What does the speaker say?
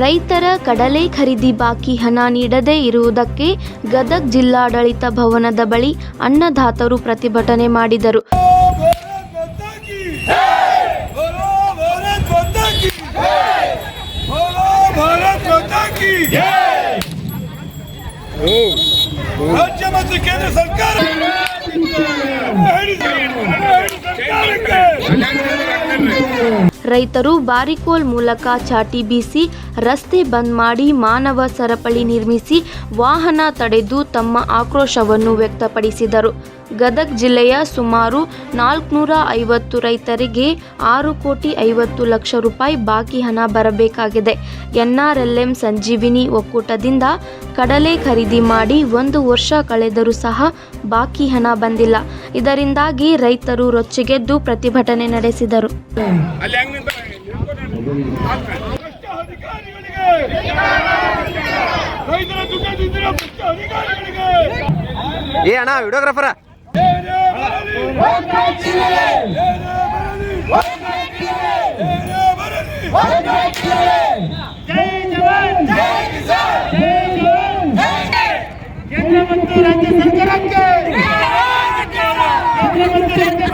ರೈತರ ಕಡಲೆ ಖರೀದಿ ಬಾಕಿ ಹಣ ನೀಡದೇ ಇರುವುದಕ್ಕೆ ಗದಗ್ ಜಿಲ್ಲಾಡಳಿತ ಭವನದ ಬಳಿ ಅನ್ನದಾತರು ಪ್ರತಿಭಟನೆ ಮಾಡಿದರು. ಸರ್ಕಾರ ರೈತರು ಬಾರಿಕೋಲ್ ಮೂಲಕ ಚಾಟಿ ಬೀಸಿ ರಸ್ತೆ ಬಂದ್ ಮಾಡಿ ಮಾನವ ಸರಪಳಿ ನಿರ್ಮಿಸಿ ವಾಹನ ತಡೆದು ತಮ್ಮ ಆಕ್ರೋಶವನ್ನು ವ್ಯಕ್ತಪಡಿಸಿದರು. ಗದಗ್ ಜಿಲ್ಲೆಯ ಸುಮಾರು ನಾಲ್ಕುನೂರ ಐವತ್ತು ರೈತರಿಗೆ ಆರು ಕೋಟಿ ಐವತ್ತು ಲಕ್ಷ ರೂಪಾಯಿ ಬಾಕಿ ಹಣ ಬರಬೇಕಾಗಿದೆ. ಎನ್ಆರ್ಎಲ್ಎಂ ಸಂಜೀವಿನಿ ಒಕ್ಕೂಟದಿಂದ ಕಡಲೆ ಖರೀದಿ ಮಾಡಿ ಒಂದು ವರ್ಷ ಕಳೆದರೂ ಸಹ ಬಾಕಿ ಹಣ ಬಂದಿಲ್ಲ. ಇದರಿಂದಾಗಿ ರೈತರು ರೊಚ್ಚಿಗೆದ್ದು ಪ್ರತಿಭಟನೆ ನಡೆಸಿದರು. ಏ ಅಣ್ಣ ವಿಡಿಯೋಗ್ರಾಫರ. ಕೇಂದ್ರ ಮತ್ತು ರಾಜ್ಯ ಸರ್ಕಾರಕ್ಕೆ ಕೇಂದ್ರ ಮತ್ತು ರಾಜ್ಯ